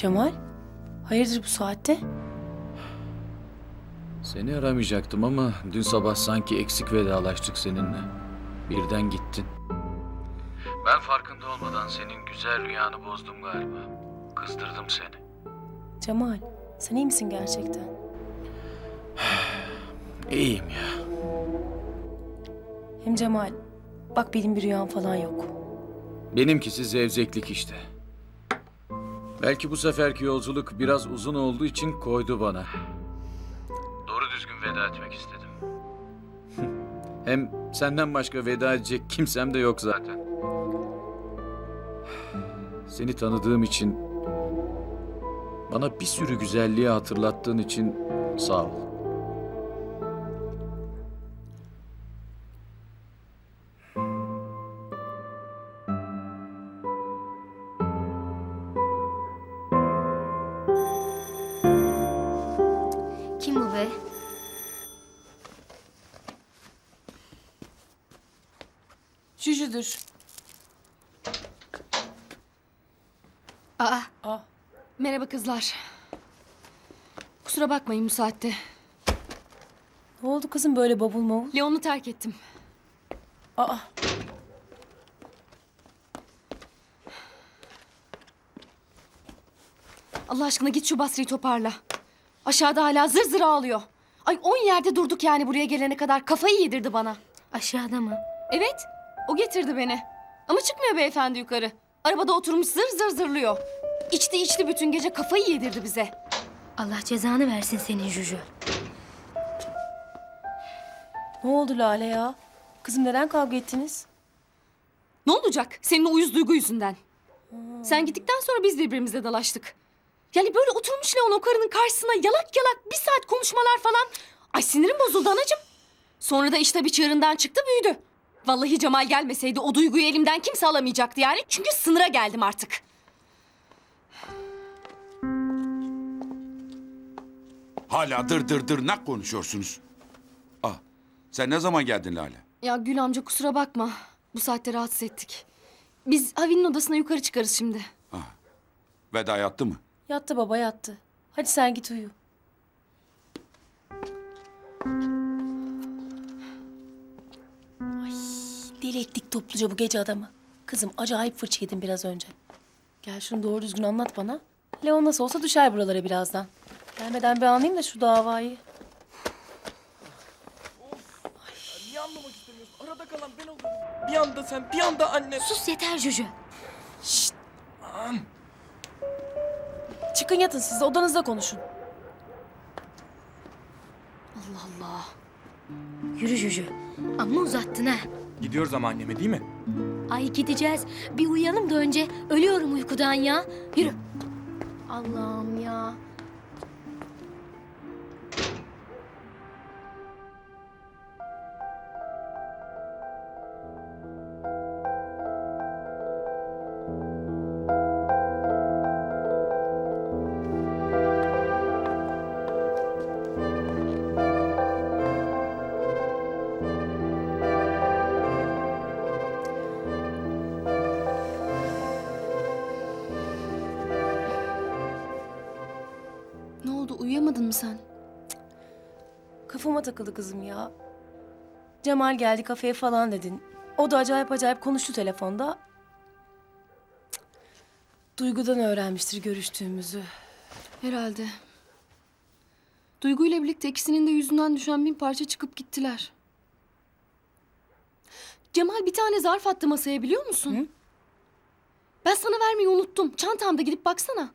Cemal, hayırdır bu saatte? Seni aramayacaktım ama dün sabah sanki eksik vedalaştık seninle. Birden gittin. Ben farkında olmadan senin güzel rüyanı bozdum galiba. Kızdırdım seni. Cemal, sen iyi misin gerçekten? İyiyim ya. Hem Cemal, bak benim bir rüyam falan yok. Benimkisi zevzeklik işte. Belki bu seferki yolculuk biraz uzun olduğu için koydu bana. Doğru düzgün veda etmek istedim. Hem senden başka veda edecek kimsem de yok zaten. Seni tanıdığım için, bana bir sürü güzelliği hatırlattığın için sağ ol. Jüjüdür. Aa, Aa, merhaba kızlar. Kusura bakmayın bu saatte. ne oldu kızım böyle bavul mavul? Leon'u terk ettim. Aa, Allah aşkına git şu Basri'yi toparla. Aşağıda hala zır zır ağlıyor. Ay on yerde durduk yani buraya gelene kadar. Kafayı yedirdi bana. Aşağıda mı? Evet, o getirdi beni. Ama çıkmıyor beyefendi yukarı. Arabada oturmuş zır zır zırlıyor. İçti içti bütün gece kafayı yedirdi bize. Allah cezanı versin senin Juju. ne oldu Lale ya? Kızım neden kavga ettiniz? Ne olacak senin o uyuz duygu yüzünden? Sen gittikten sonra biz birbirimize dalaştık. Yani böyle oturmuş Leon o karının karşısına yalak yalak bir saat konuşmalar falan. Ay sinirim bozuldu anacığım. Sonra da işte bir çığırından çıktı büyüdü. Vallahi Cemal gelmeseydi o duyguyu elimden kimse alamayacaktı yani. Çünkü sınıra geldim artık. Hala dır dır dır nak konuşuyorsunuz. Ah, sen ne zaman geldin Lale? Ya Gül amca kusura bakma. Bu saatte rahatsız ettik. Biz Havi'nin odasına yukarı çıkarız şimdi. Veda yattı mı? Yattı baba yattı. Hadi sen git uyu. Deli ettik topluca bu gece adamı. Kızım acayip fırça yedim biraz önce. Gel şunu doğru düzgün anlat bana. Leon nasıl olsa düşer buralara birazdan. Gelmeden bir anlayayım da şu davayı. Niye anlamak istemiyorsun? Arada kalan ben oluyorum. Bir anda sen, bir anda anne. Sus yeter Juju. Çıkın yatın siz de odanızda konuşun. Allah Allah. Yürü Juju. Amma uzattın ha. Gidiyoruz ama anneme değil mi? Ay gideceğiz. Bir uyuyalım da önce. Ölüyorum uykudan ya. Yürü. Allah'ım ya. Ne oldu uyuyamadın mı sen? Kafama takıldı kızım ya. Cemal geldi kafeye falan dedin. O da acayip acayip konuştu telefonda. Cık. Duygu'dan öğrenmiştir görüştüğümüzü. Herhalde. Duygu ile birlikte ikisinin de yüzünden düşen bin parça çıkıp gittiler. Cemal bir tane zarf attı masaya biliyor musun? Ben sana vermeyi unuttum. Çantamda gidip baksana.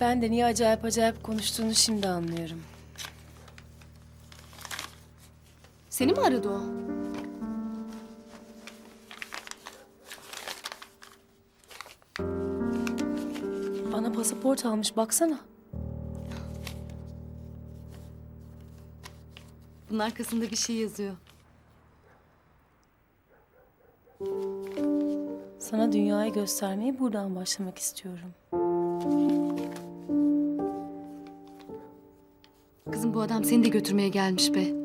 Ben de niye acayip acayip konuştuğunu şimdi anlıyorum. Seni mi aradı o? Bana pasaport almış baksana. Bunun arkasında bir şey yazıyor. Sana dünyayı göstermeye buradan başlamak istiyorum. Bu adam seni de götürmeye gelmiş be.